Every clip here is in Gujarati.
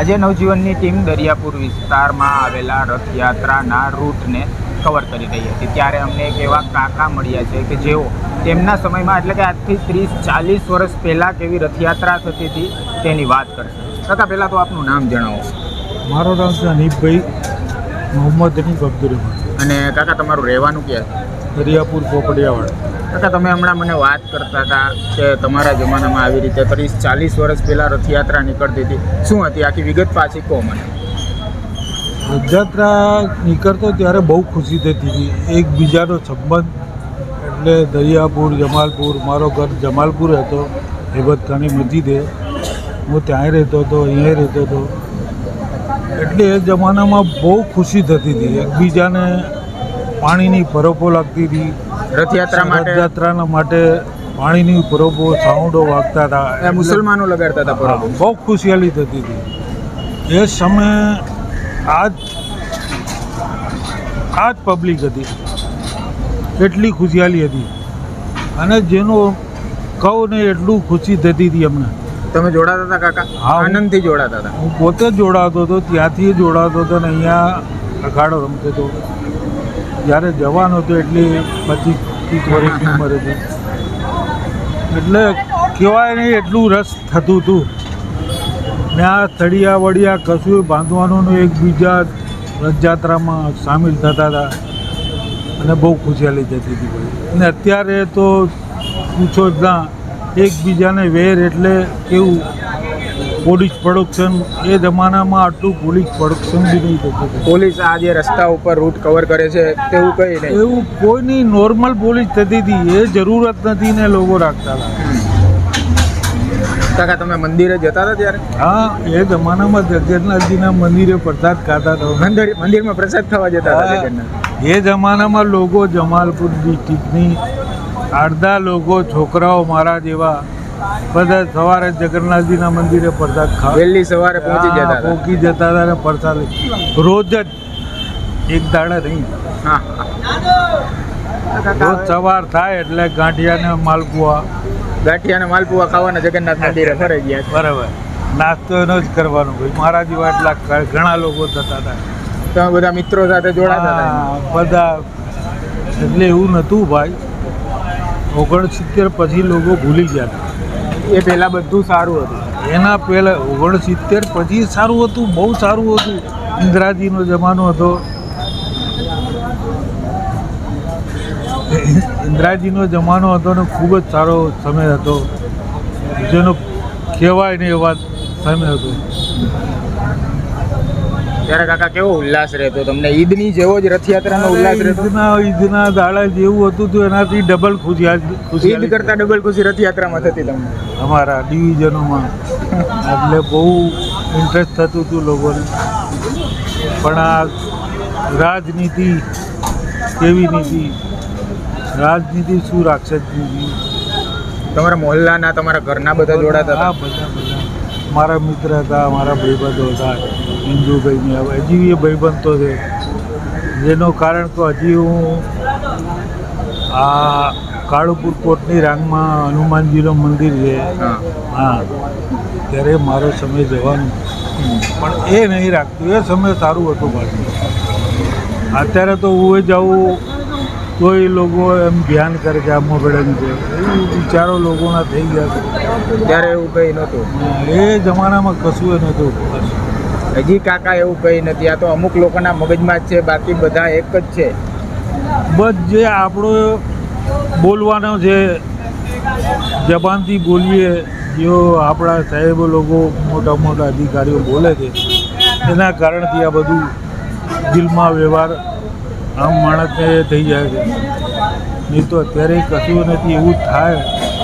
આજે નવજીવનની ટીમ દરિયાપુર વિસ્તારમાં આવેલા રથયાત્રાના રૂટને કવર કરી રહી હતી. ત્યારે અમને એક એવા કાકા મળ્યા છે કે જેઓ તેમના સમયમાં એટલે કે આજથી ત્રીસ ચાલીસ વર્ષ પહેલાં કેવી રથયાત્રા થતી હતી તેની વાત કરશે. કાકા પહેલાં તો આપનું નામ જણાવો. મારું નામ છે હનીફભાઈ મોહમ્મદ હનીફ અને કાકા તમારું રહેવાનું ક્યાં દરિયાપુર પોપડિયાવાડ. કાકા, તમે હમણાં મને વાત કરતા હતા કે તમારા જમાનામાં આવી રીતે ત્રીસ, ચાલીસ વર્ષ પહેલાં રથયાત્રા નીકળતી હતી. શું હતી? આખી વિગત પાછી કહો મને. રથયાત્રા નીકળતો ત્યારે બહુ ખુશી થતી હતી. એકબીજાનો સંબંધ, એટલે દરિયાપુર, જમાલપુર, મારો ઘર જમાલપુર હતો, હેબત મસ્જિદે. હું ત્યાં રહેતો હતો અહીંયા રહેતો હતો. એટલે એ જમાનામાં બહુ ખુશી થતી હતી. એકબીજાને પાણીની પરબો લાગતી હતી. રથયાત્રા માટે? રથયાત્રાના માટે પાણીની પરબો સાઉન્ડો વાગતા હતા. એ મુસલમાનો લગાડતા હતા બરોબર બહુ ખુશિયાલી થતી હતી. એ સમયે આજ આજ પબ્લિક હતી. એટલી ખુશિયાલી હતી. અને જેનો કહું ને એટલું ખુશી થતી હતી અમને. તમે જોડાતા હતા કાકા? હા, આનંદથી જોડાતા હતા? હું પોતે જ જોડાતો હતો ત્યાંથી જોડાતો હતો ને અહીંયા અખાડો રમતો હતો. જ્યારે જવાનો હતો એટલી પચીસ ત્રીસ વર્ષની ઉંમર હતી એટલે કહેવાય નહીં એટલું રસ થતું હતું. ને આ તળિયા વળિયા કશું બાંધવાનું એકબીજા રથયાત્રામાં સામેલ થતા હતા. અને બહુ ખુશિયાલી જતી હતી અને અત્યારે તો પૂછો જ ના, એકબીજાને વેર એટલે કેવું પોલીસ પ્રોડક્શન એ જમાનામાં આટલું પોલીસ પ્રોડક્શન બી નહીં થતું પોલીસ આ જે રસ્તા ઉપર રૂટ કવર કરે છે તેવું કઈ નહીં. એવું કોઈની નોર્મલ પોલીસ થતી હતી એ જરૂરત નથી ને લોકો રાખતા હતા. કાકા તમે મંદિરે જતા હતા ત્યારે? હા એ જમાનામાં જગન્નાથજીના મંદિરે પ્રસાદ ખાતા હતા. મંદિર મંદિરમાં પ્રસાદ ખાવા જતા હતા એ જમાનામાં લોકો જમાલપુર ડિસ્ટ્રિક્ટની અડધા લોકો છોકરાઓ મારા જેવા બધા સવારે જગન્નાથજીના મંદિરે પ્રસાદ ખાવા. વહેલી સવારે પહોંચી જતા પહોંચી જતા હતા અને પ્રસાદ રોજ જ એક દાડા નહીં. રોજ સવાર થાય એટલે ગાંઠિયા ને માલપુઆ. ગાંઠિયા અને માલપુઆ ખાવાના જગન્નાથ મંદિરે ફરે ગયા બરાબર. નાસ્તો એનો જ કરવાનો. ભાઈ મારા જેવા એટલા ઘણા લોકો થતા હતા. તમે બધા મિત્રો સાથે જોડાતા બધા. એટલે એવું નહોતું ભાઈ. ઓગણસિત્તેર પછી લોકો ભૂલી ગયા એ પહેલા બધું સારું હતું. એના પહેલા ઓગણસિત્તેર પછી સારું હતું, બહુ સારું હતું. ઇન્દ્રાજીનો જમાનો હતો. ઇન્દ્રાજીનો જમાનો હતો ને ખૂબ જ સારો સમય હતો. જેનો કહેવાય ને એવા સમય હતો. ત્યારે કાકા કેવો ઉલ્લાસ રહેતો તમને? ઈદની જેવો જ રથયાત્રાનો ઉલ્લાસ રહેતો. ઈદના ઈદના દાડા જેવું હતું તો એનાથી ડબલ ખુશી ખુશી ઈદ કરતા ડબલ ખુશી રથયાત્રામાં થતી તમને? અમારા ડિવિઝનોમાં. એટલે બહુ ઇન્ટરેસ્ટ થતું હતું લોકોને. પણ આ રાજનીતિ કેવી નીતિ? રાજનીતિ શું રાક્ષસ નીતિ તમારા મોહલ્લાના તમારા ઘરના બધા જોડાતા હતા? બધા બધા મારા મિત્ર હતા મારા ભાઈબંધો હતા હિન્દુભાઈને હવે હજી એ ભાઈબંધ તો છે. જેનો કારણ કે હજી હું આ કાળુપુર કોટની રાંગમાં હનુમાનજીનું મંદિર છે. હા. હા. ત્યારે મારો સમય જવાનું. પણ એ નહીં રાખતું. એ સમય સારું હતું પાછું અત્યારે તો હું જાઉં તો એ લોકો એમ ધ્યાન કરે કે આ મોગડન છે. એવું વિચારો લોકોના થઈ ગયા ત્યારે એવું કંઈ નહોતું. એ જમાનામાં કશું એ નહોતું. હજી કાકા એવું કંઈ નથી. આ તો અમુક લોકોના મગજમાં જ છે. બાકી બધા એક જ છે. બસ જે આપણો બોલવાનો જે જબાનથી બોલીએ જો આપણા સાહેબો લોકો મોટા મોટા અધિકારીઓ બોલે છે એના કારણથી આ બધું દિલમાં વ્યવહાર આમ માણસને થઈ જાય છે. નહીં તો અત્યારે કશું નથી એવું થાય.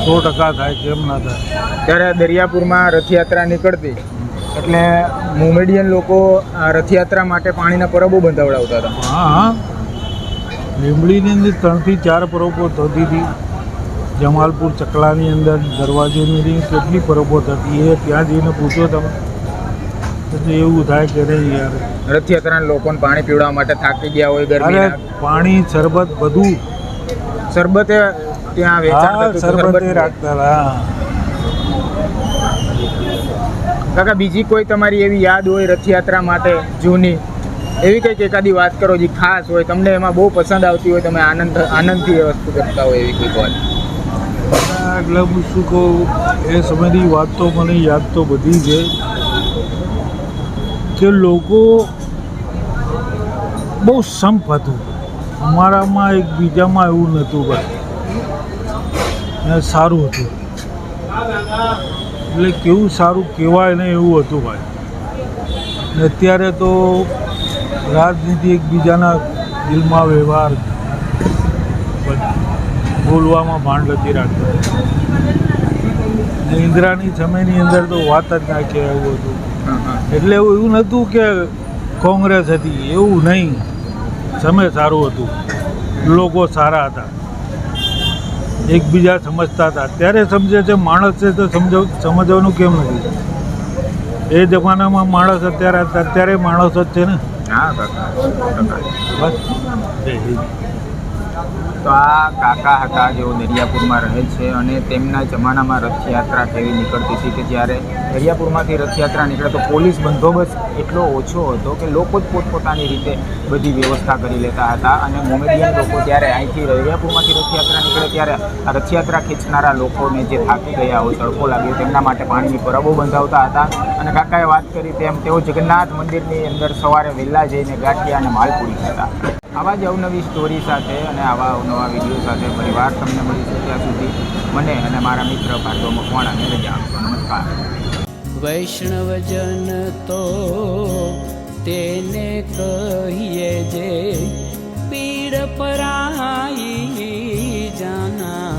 સો ટકા થાય કેમ ના થાય. ત્યારે દરિયાપુરમાં રથયાત્રા નીકળતી. એટલે મોમેડિયન લોકો આ રથયાત્રા માટે પાણીના પરબો બંધાવડાવતા હતા. હા હા. લીંબડીની અંદર ત્રણથી ચાર પરબો થતી હતી. જમાલપુર ચકલાની અંદર દરવાજોની કેટલી પરબો થતી એ ત્યાં જઈને પૂછો તમે. એટલે એવું થાય કે નહીં યાર. રથયાત્રાના લોકોને પાણી પીવડાવવા માટે થાકી ગયા હોય ગરમી પાણી શરબત બધું. શરબત ત્યાં વેચાણ શરબતે. રાખતા હતા કાકા બીજી કોઈ તમારી એવી યાદ હોય રથયાત્રા માટે જૂની? એવી કંઈક એકાદી વાત કરો જે ખાસ હોય તમને એમાં બહુ પસંદ આવતી હોય તમે આનંદ આનંદથી એ વસ્તુ કરતા હોય એવી કોઈ વાત? એટલે શું કહું એ સમયની વાત તો મને યાદ તો બધી છે. કે લોકો બહુ સંપ હતું. અમારામાં એકબીજામાં એવું નહોતું ભાઈ સારું હતું. એટલે કેવું સારું કહેવાય ને એવું હતું ભાઈ. ને અત્યારે તો રાજનીતિ એકબીજાના દિલમાં વ્યવહાર બોલવામાં ભાંડ નથી રાખતા. ઇન્દ્રાની સમયની અંદર તો વાત જ ના કે એવું હતું. એટલે એવું નહોતું કે કોંગ્રેસ હતી એવું નહીં. સમય સારું હતું. લોકો સારા હતા. એકબીજા સમજતા હતા. ત્યારે સમજે છે માણસ છે તો સમજવ સમજવાનું કેમ નથી? એ જમાનામાં માણસ અત્યારે અત્યારે માણસ જ છે ને? હા. બસ. તો આ કાકા હતા જેઓ દરિયાપુરમાં રહે છે અને તેમના જમાનામાં રથયાત્રા કેવી નીકળતી હતી કે જ્યારે દરિયાપુરમાંથી રથયાત્રા નીકળે તો પોલીસ બંદોબસ્ત એટલો ઓછો હતો કે લોકો જ પોતપોતાની રીતે બધી વ્યવસ્થા કરી લેતા હતા અને મોમેડિયન લોકો જ્યારે અહીંથી દરિયાપુરમાંથી રથયાત્રા નીકળે ત્યારે આ રથયાત્રા ખેંચનારા લોકોને જે થાકી ગયા હોય, તડકો લાગ્યો, તેમના માટે પાણીની પરબો બંધાવતા હતા. અને કાકાએ વાત કરી તેમ તેઓ જગન્નાથ મંદિરની અંદર સવારે વહેલા જઈને ગાંઠિયા અને માલપુરી ખાતા. આવા જ અવનવી સ્ટોરી સાથે અને આવા અવનવા વીડિયો સાથે પરિવાર તમને મળીશું ત્યાં સુધી મને અને મારા મિત્ર ભાર્ગવ મકવાણાને રજા આપશો. નમસ્કાર. વૈષ્ણવજન તો તેને કહીએ જે પીડ પરાઈ જાના